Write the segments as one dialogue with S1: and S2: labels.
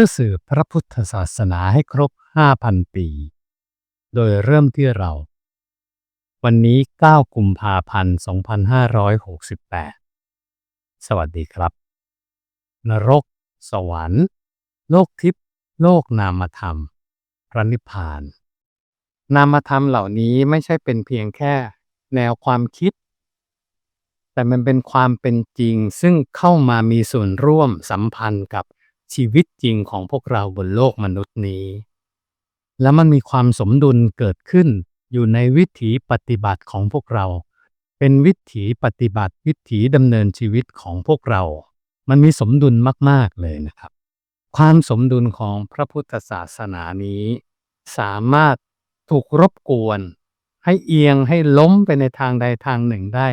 S1: พื่อสืบพระพุทธศาสนาให้ครบ 5,000 ปี โดยเริ่มที่เรา วันนี้ 9 กุมภาพันธ์ 2568 สวัสดีครับ นรก สวรรค์ โลกทิพย์ โลกนามธรรม พระนิพพาน นามธรรมเหล่านี้ไม่ใช่เป็นเพียงแค่แนวความคิด แต่มันเป็นความเป็นจริงซึ่งเข้ามามีส่วนร่วมสัมพันธ์กับ ชีวิตจริงของพวกเราบนโลกมนุษย์นี้ และมันมีความสมดุลเกิดขึ้นอยู่ในวิถีปฏิบัติของพวกเรา เป็นวิถีปฏิบัติวิถีดำเนินชีวิตของพวกเรา มันมีสมดุลมาก ๆ เลยนะครับ ความสมดุลของพระพุทธศาสนานี้ สามารถถูกรบกวน ให้เอียงให้ล้มไปในทางใดทางหนึ่งได้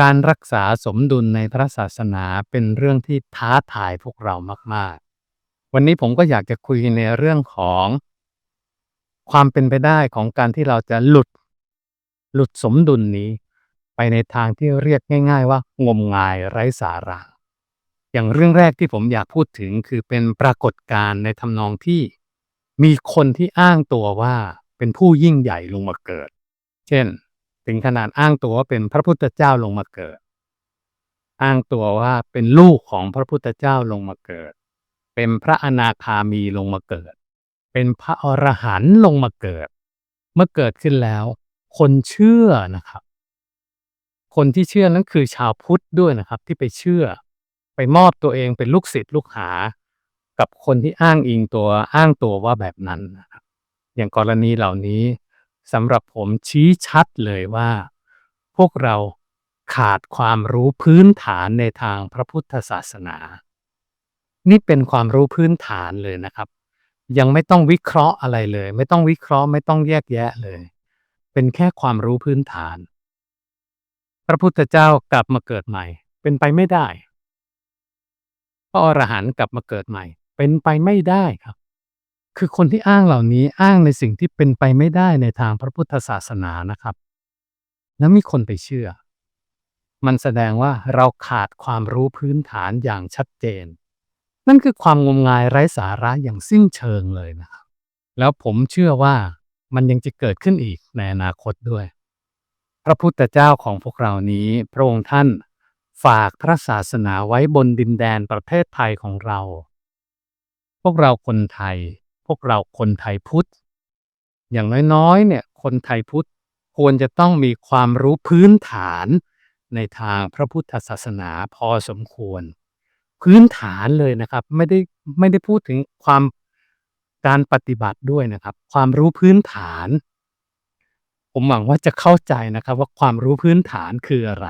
S1: การรักษาสมดุลในพระศาสนาเป็นเรื่องที่ท้าทายพวกเรามาก ๆ วันนี้ผมก็อยากจะคุยในเรื่องของ ความเป็นไปได้ของการที่เราจะหลุด หลุดสมดุลนี้ ไปในทางที่เรียกง่าย ๆ ว่างมงายไร้สาระ อย่างเรื่องแรกที่ผมอยากพูดถึงคือเป็นปรากฏการณ์ในทำนองที่มีคนที่อ้างตัวว่าเป็นผู้ยิ่งใหญ่ลงมาเกิด เช่น ถึงขนาดอ้างตัวว่าเป็นพระพุทธเจ้าลงมาเกิด อ้างตัวว่าเป็นลูกของพระพุทธเจ้าลงมาเกิด เป็นพระอนาคามีลงมาเกิด เป็นพระอรหันต์ลงมาเกิด เมื่อเกิดขึ้นแล้ว คนเชื่อนะครับ คนที่เชื่อนั้นคือชาวพุทธด้วยนะครับ ที่ไปเชื่อ ไปมอบตัวเองเป็นลูกศิษย์ลูกหา กับคนที่อ้างอิงตัวอ้างตัวว่าแบบนั้นนะครับอย่างกรณีเหล่านี้ สำหรับผมชี้ชัดเลยว่า พวกเราขาดความรู้พื้นฐานในทางพระพุทธศาสนา นี่เป็นความรู้พื้นฐานเลยนะครับ ยังไม่ต้องวิเคราะห์อะไรเลย ไม่ต้องวิเคราะห์ไม่ต้องแยกแยะเลย เป็นแค่ความรู้พื้นฐาน พระพุทธเจ้ากลับมาเกิดใหม่ เป็นไปไม่ได้พระอรหันต์กลับมาเกิดใหม่ เป็นไปไม่ได้ครับ คือคนที่อ้างเหล่านี้อ้างในสิ่งที่เป็นไปไม่ได้ในทางพระพุทธศาสนานะครับ แล้วมีคนไปเชื่อ มันแสดงว่าเราขาดความรู้พื้นฐานอย่างชัดเจน นั่นคือความงมงายไร้สาระอย่างสิ้นเชิงเลยนะครับ แล้วผมเชื่อว่ามันยังจะเกิดขึ้นอีกในอนาคตด้วย พระพุทธเจ้าของพวกเรานี้ พระองค์ท่านฝากพระศาสนาไว้บนดินแดนประเทศไทยของเรา พวกเราคนไทย พวกเราคนไทยพุทธ อย่างน้อยๆ เนี่ย คนไทยพุทธควรจะต้องมีความรู้พื้นฐานในทางพระพุทธศาสนาพอสมควร พื้นฐานเลยนะครับ ไม่ได้ไม่ได้พูดถึงความการปฏิบัติด้วยนะครับ ความรู้พื้นฐาน ผมหวังว่าจะเข้าใจนะครับ ว่าความรู้พื้นฐานคืออะไร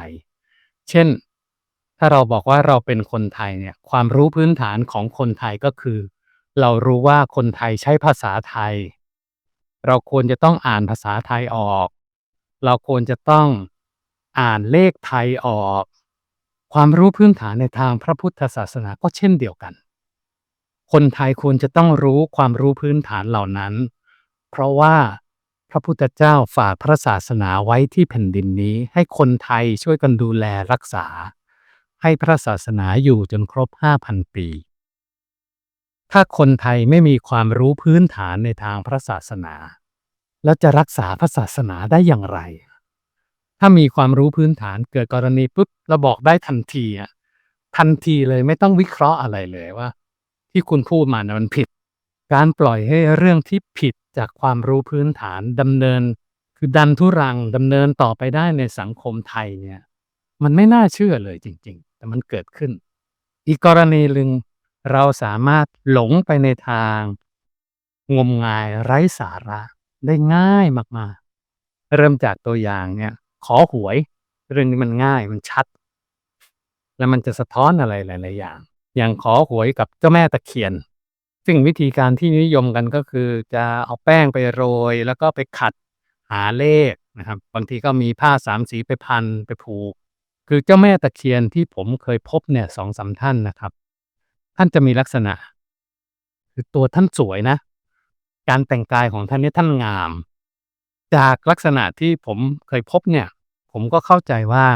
S1: เช่น ถ้าเราบอกว่าเราเป็นคนไทยเนี่ย ความรู้พื้นฐานของคนไทยก็คือ เรารู้ว่าคนไทยใช้ภาษาไทย เราควรจะต้องอ่านภาษาไทยออก เราควรจะต้องอ่านเลขไทยออก ความรู้พื้นฐานในทางพระพุทธศาสนาก็เช่นเดียวกัน คนไทยควรจะต้องรู้ความรู้พื้นฐานเหล่านั้น เพราะว่าพระพุทธเจ้าฝากพระศาสนาไว้ที่แผ่นดินนี้ ให้คนไทยช่วยกันดูแลรักษา ให้พระศาสนาอยู่จนครบ 5,000 ปี ถ้าคนไทยไม่มีความรู้พื้นฐานในทางพระศาสนา แล้วจะรักษาพระศาสนาได้อย่างไร ถ้ามีความรู้พื้นฐานเกิดกรณีปุ๊บเราบอกได้ทันทีอะทันทีเลยไม่ต้องวิเคราะห์อะไรเลยว่า ที่คุณพูดมานะมันผิด การปล่อยให้เรื่องที่ผิดจากความรู้พื้นฐานดำเนิน คือดันทุรังดำเนินต่อไปได้ในสังคมไทยเนี่ย มันไม่น่าเชื่อเลยจริง ๆ แต่มันเกิดขึ้น อีกกรณีหนึ่ง เราสามารถหลงไปในทาง งมงายไร้สาระได้ง่ายมากๆ เริ่มจากตัวอย่างเนี่ย ขอหวย เรื่องนี้มันง่ายมันชัด แล้วมันจะสะท้อนอะไรหลาย ๆ อย่าง อย่างขอหวยกับเจ้าแม่ตะเคียน ซึ่งวิธีการที่นิยมกันก็คือ จะเอาแป้งไปโรย แล้วก็ไปขัดหาเลขนะครับ บางทีก็มีผ้าสามสีไปพันไปผูก คือเจ้าแม่ตะเคียนที่ผมเคยพบเนี่ยสองสามท่านนะครับ ท่านจะมีลักษณะ คือตัวท่านสวยนะ การแต่งกายของท่านเนี่ยท่านงาม จากลักษณะที่ผมเคยพบเนี่ย ผมก็เข้าใจว่า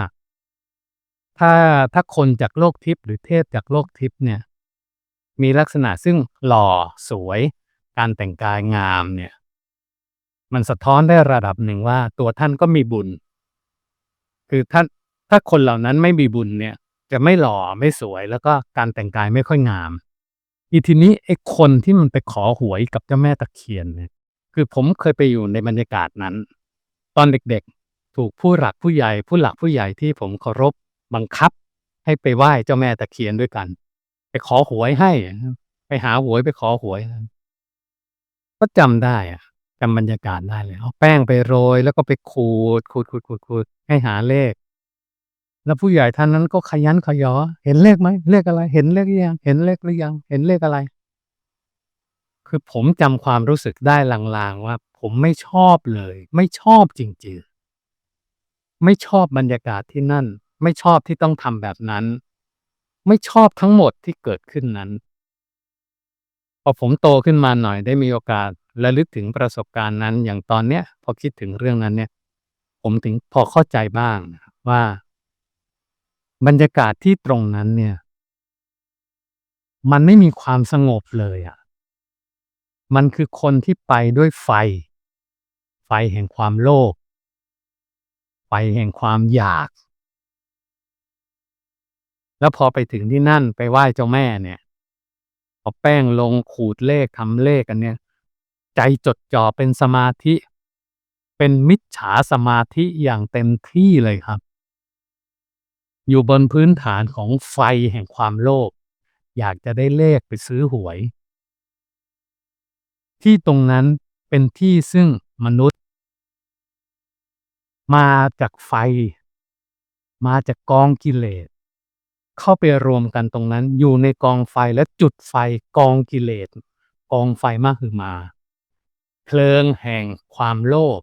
S1: ถ้าถ้าคนจากโลกทิพย์หรือเทพจากโลกทิพย์เนี่ย มีลักษณะซึ่งหล่อสวย การแต่งกายงามเนี่ย มันสะท้อนได้ระดับหนึ่งว่าตัวท่านก็มีบุญ คือท่านถ้าคนเหล่านั้นไม่มีบุญเนี่ย จะไม่หล่อไม่สวยแล้วก็การแต่งกายไม่ค่อยงาม อีทีนี้ไอ้คนที่มันไปขอหวยกับเจ้าแม่ตะเคียนเนี่ยคือผมเคยไปอยู่ในบรรยากาศนั้น ตอนเด็กๆ ถูกผู้หลักผู้ใหญ่ ผู้หลักผู้ใหญ่ที่ผมเคารพบังคับ ให้ไปไหว้เจ้าแม่ตะเคียนด้วยกัน ไปขอหวยให้ ไปหาหวยไปขอหวย ก็จำได้อะจำบรรยากาศได้เลยเอาแป้งไปโรย แล้วก็ไปขูดขูดขูดขูดขูดให้หาเลข แล้วผู้ใหญ่ท่านนั้นก็ขยันขยอ เห็นเลขไหมเลขอะไร เห็นเลขหรือยัง เห็นเลขหรือยัง เห็นเลขอะไร คือผมจำความรู้สึกได้ลางๆว่า ผมไม่ชอบเลย ไม่ชอบจริงๆ ไม่ชอบบรรยากาศที่นั่น ไม่ชอบที่ต้องทำแบบนั้น ไม่ชอบทั้งหมดที่เกิดขึ้นนั้น พอผมโตขึ้นมาหน่อยได้มีโอกาสระลึกถึงประสบการณ์นั้นอย่างตอนเนี้ย พอคิดถึงเรื่องนั้นเนี่ย ผมถึงพอเข้าใจบ้างว่า บรรยากาศที่ตรงนั้นเนี่ย มันไม่มีความสงบเลยอะมันคือคนที่ไปด้วยไฟ ไฟแห่งความโลภไฟแห่งความอยาก แล้วพอไปถึงที่นั่นไปไหว้เจ้าแม่เนี่ยเอาแป้งลงขูดเลขทำเลขกันเนี่ย ใจจดจ่อเป็นสมาธิ เป็นมิจฉาสมาธิอย่างเต็มที่เลยครับ อยู่บนพื้นฐานของไฟแห่งความโลภอยากจะได้เลขไปซื้อหวย ที่ตรงนั้นเป็นที่ซึ่งมนุษย์ มาจากไฟ มาจากกองกิเลส เข้าไปรวมกันตรงนั้นอยู่ในกองไฟและจุดไฟกองกิเลส กองไฟมากคือมา เพลิงแห่งความโลภ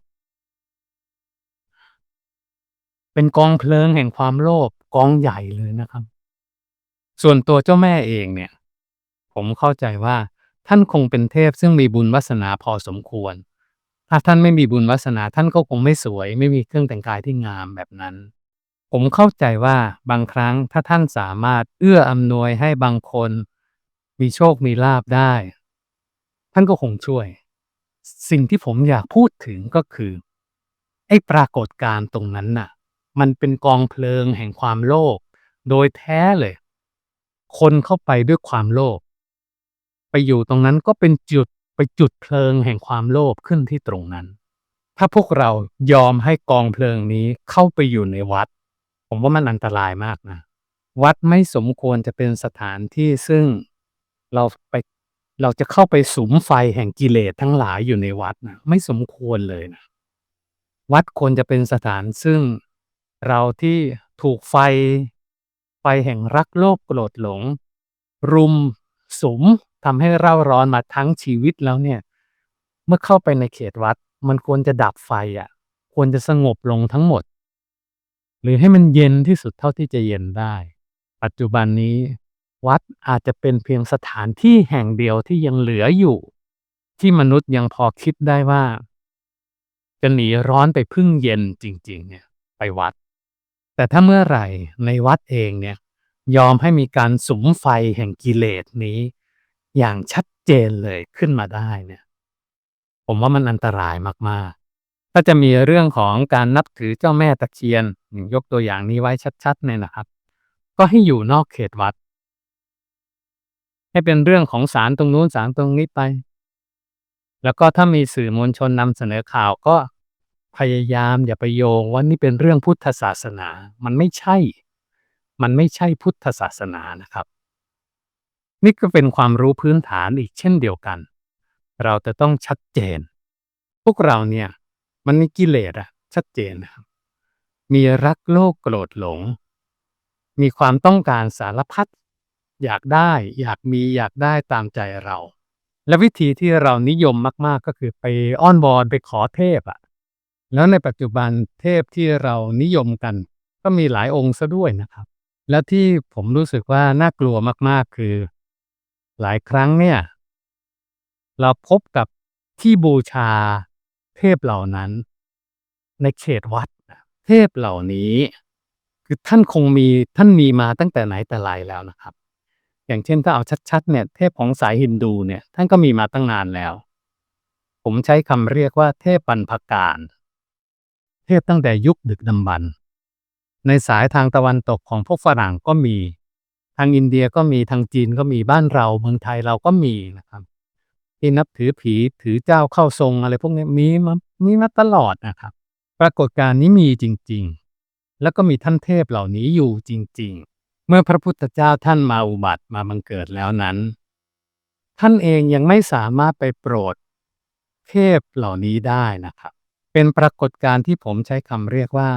S1: เป็นกองเพลิงแห่งความโลภ กองใหญ่เลยนะครับ ส่วนตัวเจ้าแม่เองเนี่ย ผมเข้าใจว่าท่านคงเป็นเทพซึ่งมีบุญวาสนาพอสมควร ถ้าท่านไม่มีบุญวาสนาท่านก็คงไม่สวย ไม่มีเครื่องแต่งกายที่งามแบบนั้น ผมเข้าใจว่าบางครั้งถ้าท่านสามารถเอื้ออำนวยให้บางคน มีโชคมีลาบได้ ท่านก็คงช่วย สิ่งที่ผมอยากพูดถึงก็คือ ไอ้ปรากฏการณ์ตรงนั้นน่ะ มันเป็นกองเพลิงแห่งความโลภโดยแท้เลย คนเข้าไปด้วยความโลภไปอยู่ตรงนั้นก็เป็นจุดไปจุดเพลิงแห่งความโลภขึ้นที่ตรงนั้น ถ้าพวกเรายอมให้กองเพลิงนี้เข้าไปอยู่ในวัด ผมว่ามันอันตรายมากนะ วัดไม่สมควรจะเป็นสถานที่ซึ่งเราไปเราจะเข้าไปสุมไฟแห่งกิเลสทั้งหลายอยู่ในวัดนะไม่สมควรเลยนะ วัดควรจะเป็นสถานซึ่ง เราที่ถูกไฟ ไฟแห่งรักโลภโกรธหลง รุมสมทำให้เร่าร้อนมาทั้งชีวิตแล้วเนี่ย เมื่อเข้าไปในเขตวัด มันควรจะดับไฟอะ ควรจะสงบลงทั้งหมด หรือให้มันเย็นที่สุดเท่าที่จะเย็นได้ ปัจจุบันนี้วัดอาจจะเป็นเพียงสถานที่แห่งเดียวที่ยังเหลืออยู่ ที่มนุษย์ยังพอคิดได้ว่า จะหนีร้อนไปพึ่งเย็นจริง ๆ เนี่ย ไปวัด แต่ถ้าเมื่อไหร่ในวัดเองเนี่ยยอมให้มีการสุมไฟแห่งกิเลสนี้ อย่างชัดเจนเลยขึ้นมาได้เนี่ย ผมว่ามันอันตรายมากๆ ถ้าจะมีเรื่องของการนับถือเจ้าแม่ตะเคียนอย่างยกตัวอย่างนี้ไว้ชัดๆเนี่ยนะครับ ก็ให้อยู่นอกเขตวัด ให้เป็นเรื่องของศาลตรงนู้นศาลตรงนี้ไป แล้วก็ถ้ามีสื่อมวลชนนำเสนอข่าวก็ พยายามอย่าไปโยงว่านี่เป็นเรื่องพุทธศาสนา มันไม่ใช่ มันไม่ใช่พุทธศาสนานะครับ นี่ก็เป็นความรู้พื้นฐานอีกเช่นเดียวกัน เราจะต้องชัดเจน พวกเราเนี่ย มันมีกิเลสอะชัดเจนนะครับ มีรักโลภโกรธหลง มีความต้องการสารพัดอยากได้ อยากมีอยากได้ตามใจเรา และวิธีที่เรานิยมมาก ๆ ก็คือไปอ้อนวอนไปขอเทพอะ แล้วในปัจจุบันเทพที่เรานิยมกัน ก็มีหลายองค์ซะด้วยนะครับ แล้วที่ผมรู้สึกว่าน่ากลัวมากๆคือ หลายครั้งเนี่ย เราพบกับที่บูชาเทพเหล่านั้น ในเขตวัด เทพเหล่านี้ คือท่านคงมีท่านมีมาตั้งแต่ไหนแต่ไรแล้วนะครับ อย่างเช่นถ้าเอาชัดๆ เนี่ยเทพของสายฮินดูเนี่ย ท่านก็มีมาตั้งนานแล้ว ผมใช้คำเรียกว่าเทพบรรพการ เทพตั้งแต่ยุคดึกดำบรรพ์ในสายทางตะวันตกของพวกฝรั่งก็มี ทางอินเดียก็มีทางจีนก็มีบ้านเราเมืองไทยเราก็มีนะครับ ที่นับถือผีถือเจ้าเข้าทรงอะไรพวกนี้มีมามีมาตลอดนะครับ ปรากฏการณ์นี้มีจริง ๆ แล้วก็มีท่านเทพเหล่านี้อยู่จริง ๆ เมื่อพระพุทธเจ้าท่านมาอุบัติมาบังเกิดแล้วนั้น ท่านเองยังไม่สามารถไปโปรดเทพเหล่านี้ได้นะครับ เป็นปรากฏการณ์ที่ผมใช้คำเรียกว่า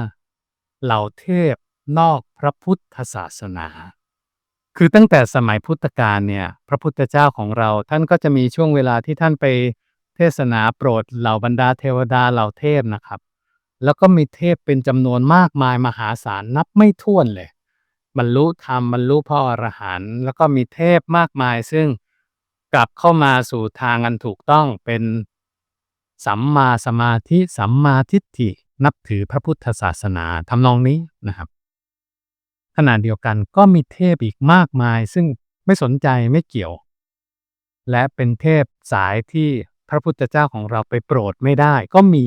S1: เหล่าเทพนอกพระพุทธศาสนา คือตั้งแต่สมัยพุทธกาลเนี่ย พระพุทธเจ้าของเราท่านก็จะมีช่วงเวลาที่ท่านไปเทศนาโปรดเหล่าบรรดาเทวดาเหล่าเทพนะครับ แล้วก็มีเทพเป็นจำนวนมากมายมหาศาลนับไม่ถ้วนเลย บรรลุธรรมบรรลุพระอรหันต์แล้วก็มีเทพมากมายซึ่งกลับเข้ามาสู่ทางอันถูกต้องเป็น สัมมาสมาธิสัมมาทิฏฐินับถือพระพุทธศาสนาทำนองนี้นะครับ ขณะเดียวกันก็มีเทพอีกมากมาย ซึ่งไม่สนใจไม่เกี่ยว และเป็นเทพสายที่พระพุทธเจ้าของเราไปโปรดไม่ได้ก็มี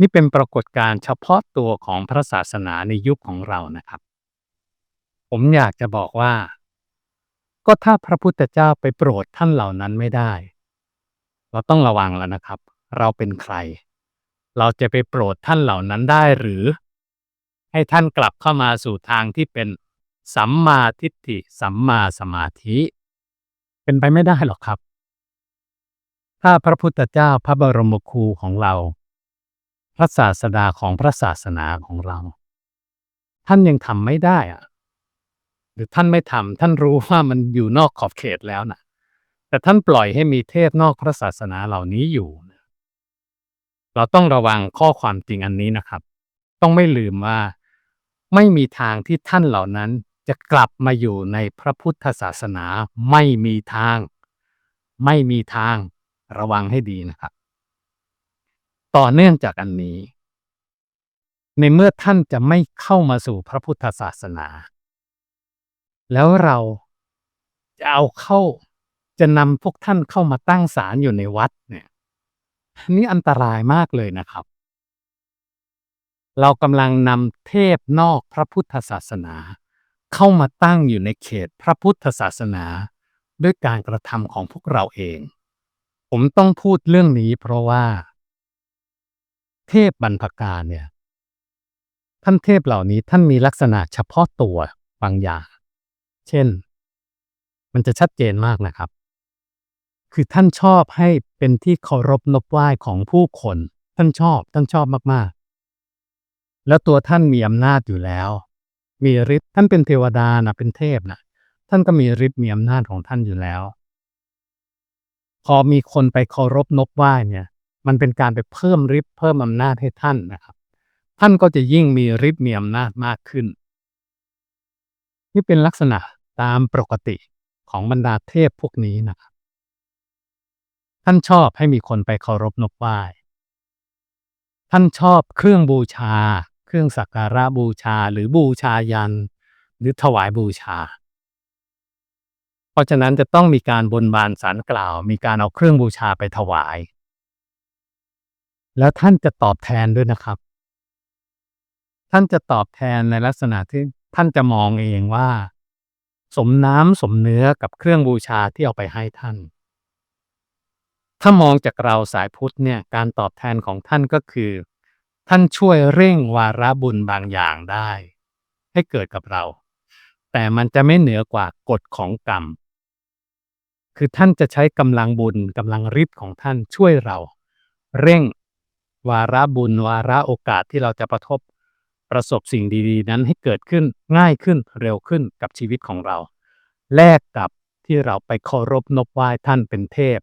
S1: นี่เป็นปรากฏการณ์เฉพาะตัวของพระศาสนาในยุคของเรานะครับ ผมอยากจะบอกว่า ก็ถ้าพระพุทธเจ้าไปโปรดท่านเหล่านั้นไม่ได้ เราต้องระวังแล้วนะครับ เราเป็นใคร เราจะไปโปรดท่านเหล่านั้นได้หรือ ให้ท่านกลับเข้ามาสู่ทางที่เป็นสัมมาทิฏฐิสัมมาสมาธิ เป็นไปไม่ได้หรอกครับ ถ้าพระพุทธเจ้าพระบรมครูของเรา พระศาสดาของพระศาสนาของเรา ท่านยังทำไม่ได้อะหรือท่านไม่ทำท่านรู้ว่ามันอยู่นอกขอบเขตแล้วนะ แต่ท่านปล่อยให้มีเทพนอกพระศาสนาเหล่านี้อยู่ เราต้องระวังข้อความจริงอันนี้นะครับ ต้องไม่ลืมว่าไม่มีทางที่ท่านเหล่านั้นจะกลับมาอยู่ในพระพุทธศาสนาไม่มีทาง ไม่มีทางระวังให้ดีนะครับ ต่อเนื่องจากอันนี้ ในเมื่อท่านจะไม่เข้ามาสู่พระพุทธศาสนา แล้วเราจะเอาเข้า จะนำพวกท่านเข้ามาตั้งศาลอยู่ในวัดเนี่ยนนี้อันตรายมากเลยนะครับ เรากำลังนำเทพนอกพระพุทธศาสนา เข้ามาตั้งอยู่ในเขตพระพุทธศาสนา ด้วยการกระทำของพวกเราเอง ผมต้องพูดเรื่องนี้เพราะว่า เทพบรรพกาเนี่ยท่านเทพเหล่านี้ท่านมีลักษณะเฉพาะตัวบางอย่าง เช่น มันจะชัดเจนมากนะครับ คือท่านชอบให้เป็นที่เคารพนบไหว้ของผู้คน ท่านชอบ ท่านชอบมากๆ แล้วตัวท่านมีอำนาจอยู่แล้ว มีฤทธิ์ท่านเป็นเทวดานะเป็นเทพนะท่านก็มีฤทธิ์มีอำนาจของท่านอยู่แล้ว พอมีคนไปเคารพนบไหว้เนี่ย มันเป็นการไปเพิ่มฤทธิ์เพิ่มอำนาจให้ท่านนะครับ ท่านก็จะยิ่งมีฤทธิ์มีอำนาจมากขึ้น นี่เป็นลักษณะตามปกติของบรรดาเทพพวกนี้นะครับ ท่านชอบให้มีคนไปเคารพนบไหว้ท่านชอบเครื่องบูชา เครื่องสักการะบูชาหรือบูชายัน หรือถวายบูชา เพราะฉะนั้นจะต้องมีการบนบานสารกล่าว มีการเอาเครื่องบูชาไปถวาย แล้วท่านจะตอบแทนด้วยนะครับ ท่านจะตอบแทนในลักษณะที่ท่านจะมองเองว่า สมน้ำสมเนื้อกับเครื่องบูชาที่เอาไปให้ท่าน ถ้ามองจากเราสายพุทธเนี่ยการตอบแทนของท่านก็คือ ท่านช่วยเร่งวาระบุญบางอย่างได้ ให้เกิดกับเรา แต่มันจะไม่เหนือกว่ากฎของกรรม คือท่านจะใช้กำลังบุญกำลังฤทธิ์ของท่านช่วยเรา เร่งวาระบุญวาระโอกาสที่เราจะประทบประสบสิ่งดีๆ นั้นให้เกิดขึ้นง่ายขึ้นเร็วขึ้นกับชีวิตของเรา แลกกับที่เราไปเคารพนบไหว้ท่านเป็นเทพ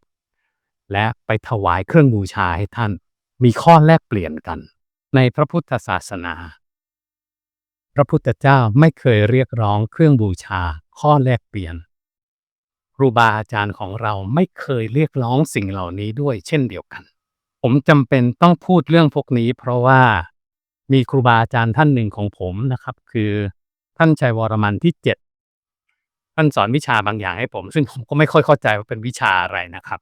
S1: และไปถวายเครื่องบูชาให้ท่าน มีข้อแลกเปลี่ยนกัน ในพระพุทธศาสนา พระพุทธเจ้าไม่เคยเรียกร้องเครื่องบูชาข้อแลกเปลี่ยนครูบาอาจารย์ของเราไม่เคยเรียกร้องสิ่งเหล่านี้ด้วยเช่นเดียวกัน ผมจำเป็นต้องพูดเรื่องพวกนี้ เพราะว่ามีครูบาอาจารย์ท่านหนึ่งของผมนะครับ คือท่านชัยวรมันที่เจ็ดท่านสอนวิชาบางอย่างให้ผม ซึ่งผมก็ไม่ค่อยเข้าใจว่าเป็นวิชาอะไรนะครับ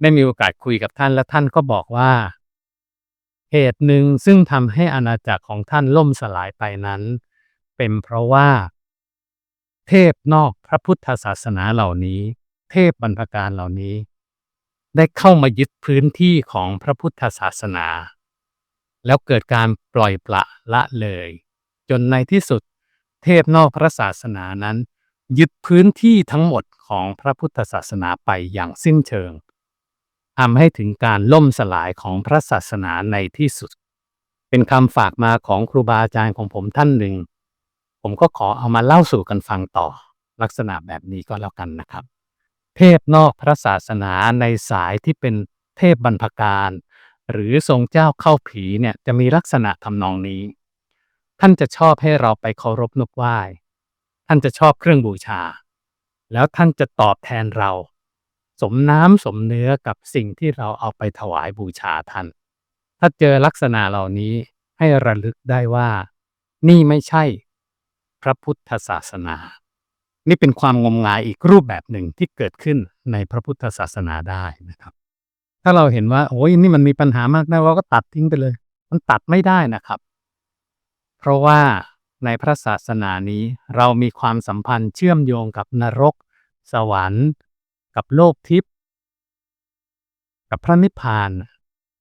S1: ได้มีโอกาสคุยกับท่านและท่านก็บอกว่าเหตุหนึ่งซึ่งทำให้อาณาจักรของท่านล่มสลายไปนั้น เป็นเพราะว่า เทพนอกพระพุทธศาสนาเหล่านี้ เทพบรรพการเหล่านี้ ได้เข้ามายึดพื้นที่ของพระพุทธศาสนา แล้วเกิดการปล่อยปละละเลย จนในที่สุด เทพนอกพระศาสนานั้น ยึดพื้นที่ทั้งหมดของพระพุทธศาสนาไปอย่างสิ้นเชิง ทำให้ถึงการล่มสลายของพระศาสนาในที่สุด เป็นคำฝากมาของครูบาอาจารย์ของผมท่านหนึ่ง ผมก็ขอเอามาเล่าสู่กันฟังต่อ ลักษณะแบบนี้ก็แล้วกันนะครับ เทพนอกพระศาสนาในสายที่เป็นเทพบรรพการ หรือทรงเจ้าเข้าผีเนี่ยจะมีลักษณะทำนองนี้ ท่านจะชอบให้เราไปเคารพนบไหว้ ท่านจะชอบเครื่องบูชา แล้วท่านจะตอบแทนเรา สมน้ำสมเนื้อกับสิ่งที่เราเอาไปถวายบูชาท่าน ถ้าเจอลักษณะเหล่านี้ให้ระลึกได้ว่า นี่ไม่ใช่พระพุทธศาสนา นี่เป็นความงมงายอีกรูปแบบหนึ่งที่เกิดขึ้นในพระพุทธศาสนาได้นะครับ ถ้าเราเห็นว่าโอ้ยนี่มันมีปัญหามากนะเราก็ตัดทิ้งไปเลย มันตัดไม่ได้นะครับ เพราะว่าในพระศาสนานี้เรามีความสัมพันธ์เชื่อมโยงกับนรก สวรรค์ กับโลกทิพย์กับพระนิพพาน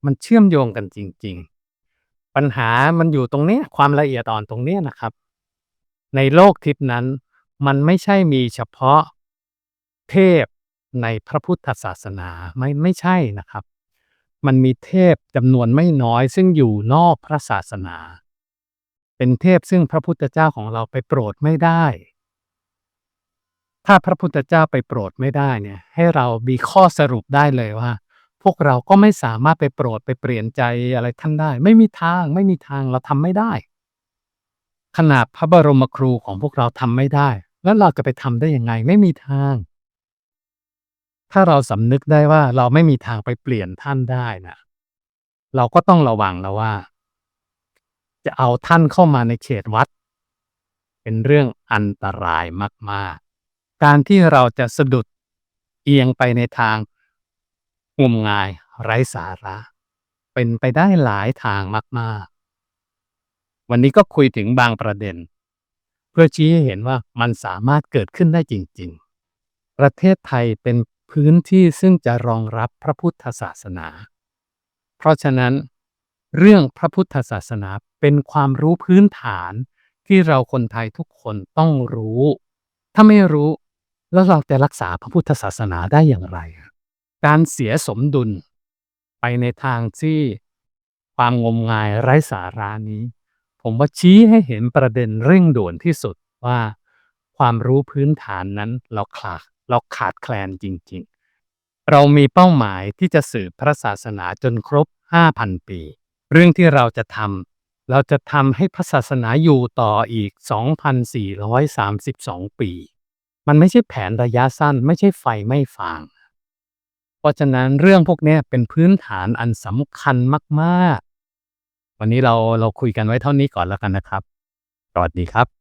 S1: มันเชื่อมโยงกันจริง ๆ ปัญหามันอยู่ตรงนี้ความละเอียดอ่อนตรงนี้นะครับ ในโลกทิพย์นั้น มันไม่ใช่มีเฉพาะเทพในพระพุทธศาสนาไม่ไม่ใช่นะครับ มันมีเทพจำนวนไม่น้อยซึ่งอยู่นอกพระศาสนา เป็นเทพซึ่งพระพุทธเจ้าของเราไปโปรดไม่ได้ ถ้าพระพุทธเจ้าไปโปรดไม่ได้เนี่ยให้เรามีข้อสรุปได้เลยว่า พวกเราก็ไม่สามารถไปโปรดไปเปลี่ยนใจอะไรท่านได้ ไม่มีทางไม่มีทางเราทำไม่ได้ ขนาดพระบรมครูของพวกเราทำไม่ได้ แล้วเราจะไปทำได้ยังไงไม่มีทาง ถ้าเราสำนึกได้ว่าเราไม่มีทางไปเปลี่ยนท่านได้นะเราก็ต้องระวังแล้วว่า จะเอาท่านเข้ามาในเขตวัด เป็นเรื่องอันตรายมากๆ การที่เราจะสะดุดเอียงไปในทางงมงายไร้สาระ เป็นไปได้หลายทางมาก ๆ วันนี้ก็คุยถึงบางประเด็น เพื่อชี้ให้เห็นว่ามันสามารถเกิดขึ้นได้จริง ๆ ประเทศไทยเป็นพื้นที่ซึ่งจะรองรับพระพุทธศาสนา เพราะฉะนั้น เรื่องพระพุทธศาสนาเป็นความรู้พื้นฐานที่เราคนไทยทุกคนต้องรู้ ถ้าไม่รู้ แล้วเราจะรักษาพระพุทธศาสนาได้อย่างไร การเสียสมดุลไปในทางที่ความงมงายไร้สารานี้ ผมว่าชี้ให้เห็นประเด็นเร่งด่วนที่สุดว่าความรู้พื้นฐานนั้นเราขาดเราขาดแคลนจริง ๆ เรามีเป้าหมายที่จะสืบพระศาสนาจนครบ 5,000 ปี เรื่องที่เราจะทำเราจะทำให้พระศาสนาอยู่ต่ออีก 2,432 ปี มันไม่ใช่แผนระยะสั้น ไม่ใช่ไฟไม่ฟาง เพราะฉะนั้นเรื่องพวกนี้เป็นพื้นฐานอันสำคัญมาก ๆ วันนี้เราเราคุยกันไว้เท่านี้ก่อนแล้วกันนะครับ สวัสดีครับ